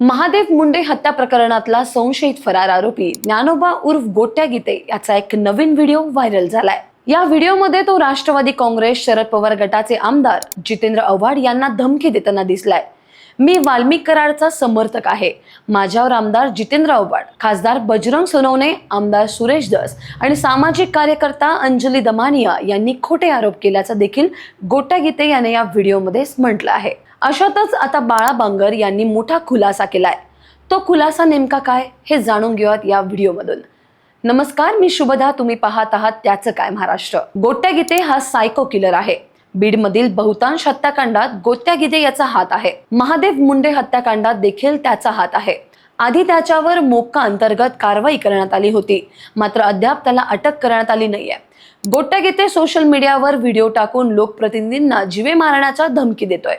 महादेव मुंडे हत्या प्रकरणातला संशयित फरार आरोपी ज्ञानोबा उर्फ गोट्या गीते याचा एक नवीन व्हिडिओ व्हायरल झालाय. या व्हिडिओमध्ये तो राष्ट्रवादी काँग्रेस शरद पवार गटाचे आमदार जितेंद्र आव्हाड यांना धमकी देताना दिसलाय. मी वाल्मिक कराडचा समर्थक आहे. माझ्यावर आमदार जितेंद्र आव्हाड खासदार बजरंग सोनवणे आमदार सुरेश दस आणि सामाजिक कार्यकर्ता अंजली दमानिया यांनी खोटे आरोप केल्याचा देखील गोट्या गीते याने या व्हिडिओमध्ये म्हटलं आहे. अशातच आता बाळा बांगर यांनी मोठा खुलासा केलाय. तो खुलासा नेमका काय हे जाणून घेऊयात या व्हिडिओमधून. नमस्कार मी शुभदा तुम्ही पाहत आहात त्याचं काय महाराष्ट्र. गोट्या गीते हा सायको किलर आहे. बीडमधील बहुतांश हत्याकांडात गोत्या गिदे याचा हात आहे. महादेव मुंडे हत्याकांडात देखील त्याचा हात आहे. आधी त्याच्यावर मोक्का अंतर्गत कारवाई करण्यात आली होती. मात्र अद्याप त्याला अटक करण्यात आली नाहीये. गोट्या गीते सोशल मीडियावर व्हिडिओ टाकून लोकप्रतिनिधींना जीवे मारण्याचा धमकी देतोय.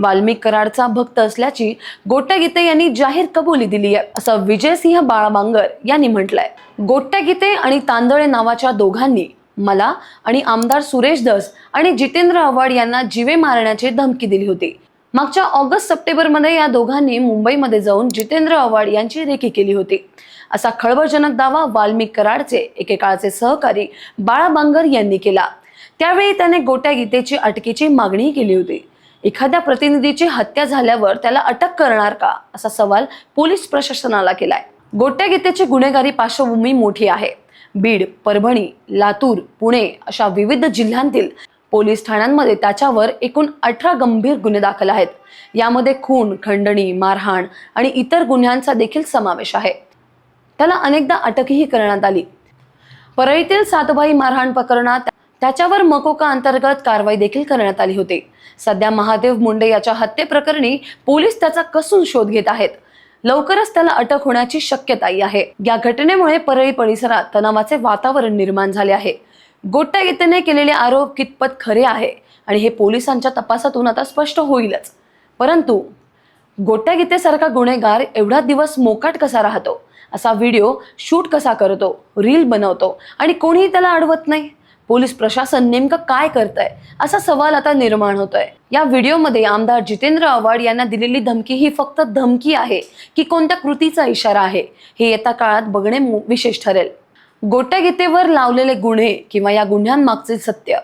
वाल्मिक कराडचा भक्त असल्याची गोट्या गीते यांनी जाहीर कबुली दिली आहे असं विजयसिंह बाळाबांगर यांनी म्हटलंय. गोट्या गीते आणि तांदळे नावाच्या दोघांनी मला आणि आमदार सुरेश दस आणि जितेंद्र आव्हाड यांना जीवे मारण्याची धमकी दिली होती. मागच्या ऑगस्ट सप्टेंबरमध्ये या दोघांनी मुंबईमध्ये जाऊन जितेंद्र आव्हाड यांची रेखी केली होती. असा खळबळजनक दावा वाल्मिक कराडचे एकेकाळचे सहकारी बाळा बांगर यांनी केला. त्यावेळी त्याने गोट्या गीतेची अटकेची मागणी केली होती. एखाद्या प्रतिनिधीची हत्या झाल्यावर त्याला अटक करणार का? असा सवाल पोलीस प्रशासनाला केलाय. गोट्या गीतेची गुन्हेगारी पार्श्वभूमी मोठी आहे. बीड परभणी लातूर पुणे अशा विविध जिल्ह्यांतील पोलीस ठाण्यांमध्ये त्याच्यावर एकूण अठरा गंभीर गुन्हे दाखल आहेत. यामध्ये खून खंडणी मारहाण आणि इतर गुन्ह्यांचा देखील समावेश आहे. त्याला अनेकदा अटकही करण्यात आली. परळीतील सातबाई मारहाण प्रकरणात त्याच्यावर मकोका अंतर्गत कारवाई देखील करण्यात आली होती. सध्या महादेव मुंडे याच्या हत्येप्रकरणी पोलीस त्याचा कसून शोध घेत आहेत. लवकरच त्याला अटक होण्याची शक्यताही आहे. या घटनेमुळे परळी परिसरात तणावाचे वातावरण निर्माण झाले आहे. गोट्या गीतेने केलेले आरोप कितपत खरे आहे आणि हे पोलिसांच्या तपासातून आता स्पष्ट होईलच. परंतु गोट्या गीतेसारखा गुन्हेगार एवढा दिवस मोकाट कसा राहतो? असा व्हिडिओ शूट कसा करतो? रील बनवतो? आणि कोणीही त्याला अडवत नाही? पोलीस प्रशासन नेमकं काय करतंय? असा सवाल आता निर्माण होतोय. या व्हिडिओमध्ये आमदार जितेंद्र आव्हाड यांना दिलेली धमकी ही फक्त धमकी आहे की कोणत्या कृतीचा इशारा आहे हे येत्या काळात बघणे विशेष ठरेल. गोट्या गीतेवर लावलेले गुन्हे किंवा या गुन्ह्यांमागचे सत्य?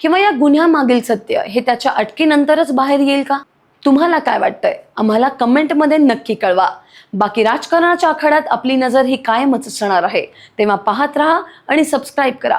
किंवा या गुन्ह्यामागील सत्य हे त्याच्या अटकेनंतरच बाहेर येईल का? तुम्हाला काय वाटतंय? आम्हाला कमेंटमध्ये नक्की कळवा. बाकी राजकारणाच्या आखाड्यात आपली नजर ही कायमच असणार आहे. तेव्हा पाहत राहा आणि सबस्क्राईब करा.